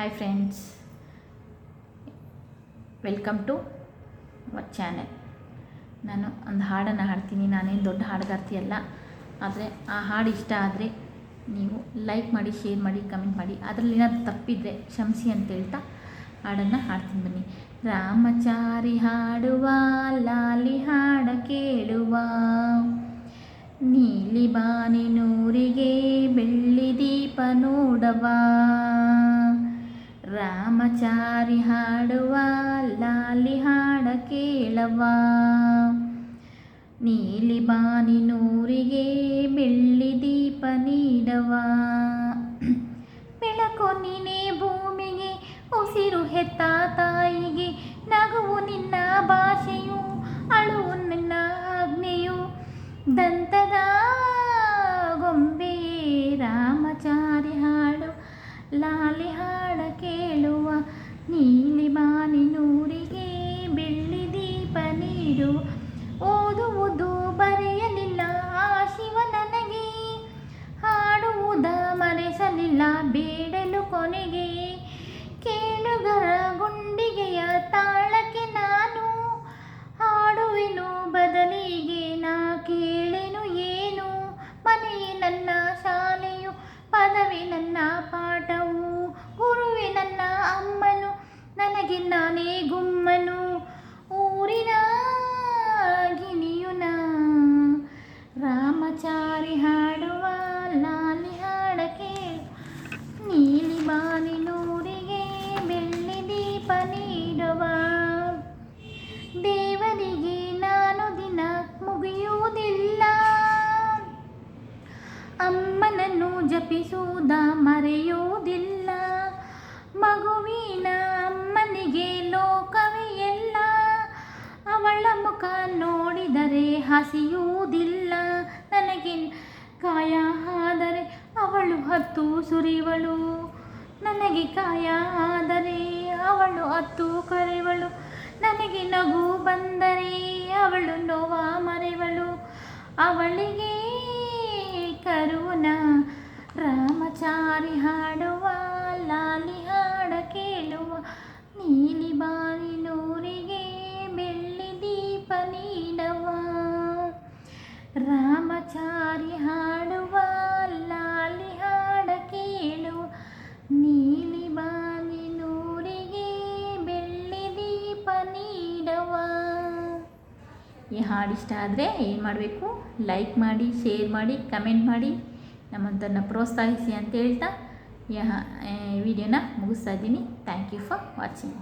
Hi friends welcome to our channel ನಾನು ಒಂದು ಹಾಡನ್ನು ಹಾಡ್ತೀನಿ. ನಾನೇನು ದೊಡ್ಡ ಹಾಡುಗಾರ್ತಿ ಅಲ್ಲ. ಆದರೆ ಆ ಹಾಡು ಇಷ್ಟ ಆದರೆ ನೀವು ಲೈಕ್ ಮಾಡಿ ಶೇರ್ ಮಾಡಿ ಕಮೆಂಟ್ ಮಾಡಿ. ಅದರಲ್ಲಿ ಏನಾದರೂ ತಪ್ಪಿದರೆ ಕ್ಷಮಿಸಿ ಅಂತ ಹೇಳ್ತಾ ಹಾಡನ್ನು ಹಾಡ್ತೀನಿ ಬನ್ನಿ. ರಾಮಚಾರಿ ಹಾಡುವ, ಲಾಲಿ ಹಾಡ ಕೇಳುವ. ನೀಲಿ ಬಾನಿನೂರಿಗೆ ಬೆಳ್ಳಿ ದೀಪ ನೋಡವ. ರಾಮಚಾರಿ ಹಾಡುವ, ಲಾಲಿ ಹಾಡ ಕೇಳವ ನೀಲಿ ಬಾನಿನೂರಿಗೆ ಬೆಳ್ಳಿ ದೀಪ ನೀಡವ ಬೆಳಕು ನೀನೇ ಭೂಮಿಗೆ, ಉಸಿರು ಹೆತ್ತ ತಾಯಿಗೆ. ನಗುವು ನಿನ್ನ ಭಾಷೆಯು, ಅಳುವು ನಿನ್ನ ಆಜ್ಞೆಯು. ದಂತದ ಗೊಂಬೆ, ರಾಮಚಾರಿ ಹಾಡು, ಲಾಲಿ ಹಾಡ ಕೇಳುವ ನೀಲಿ ಬಾನಿನೂರಿಗೆ ಬೆಳ್ಳಿ ದೀಪ ನೀಡು. ಓದುವುದು ಬರೆಯಲಿಲ್ಲ ಆ ಶಿವ ನನಗೆ. ಹಾಡುವುದ ಮರೆಸಲಿಲ್ಲ ಬೇಡಲು ಕೊನೆಗೆ. ಕೇಳುಗರ ಗುಂಡಿಗೆಯ ತಾಳಕ್ಕೆ ನಾನು. ಹಾಡುವೆನು ಬದಲಿಗೆ ನಾ ಅಮ್ಮನನ್ನು ಜಪಿಸುವುದ ಮರೆಯುವುದಿಲ್ಲ. ಮಗುವಿನ ಅಮ್ಮನಿಗೆ ಲೋಕವೇ ಎಲ್ಲ ಅವಳ ಮುಖ ನೋಡಿದರೆ ಹಸಿಯುವುದಿಲ್ಲ. ನನಗೆ ಕಾಯ ಆದರೆ ಅವಳು ಹತ್ತು ಸುರಿವಳು. ನನಗೆ ಕಾಯ ಆದರೆ ಅವಳು ಹತ್ತು ಕರೆವಳು. ನನಗೆ ನಗು ಬಂದರೆ ಅವಳು ನೋವ ಮರೆವಳು. ಅವಳಿಗೆ ಕರುಣ ರಾಮಚಾರಿ ಹಾಡುವ ಹಾಡು ಇಷ್ಟ ಆದರೆ ಏನು ಮಾಡಬೇಕು? ಲೈಕ್ ಮಾಡಿ ಶೇರ್ ಮಾಡಿ ಕಮೆಂಟ್ ಮಾಡಿ ನಮ್ಮಂಥನ್ನ ಪ್ರೋತ್ಸಾಹಿಸಿ ಅಂತ ಹೇಳ್ತಾ ವಿಡಿಯೋನ ಮುಗಿಸ್ತಾ ಇದ್ದೀನಿ. Thank you for watching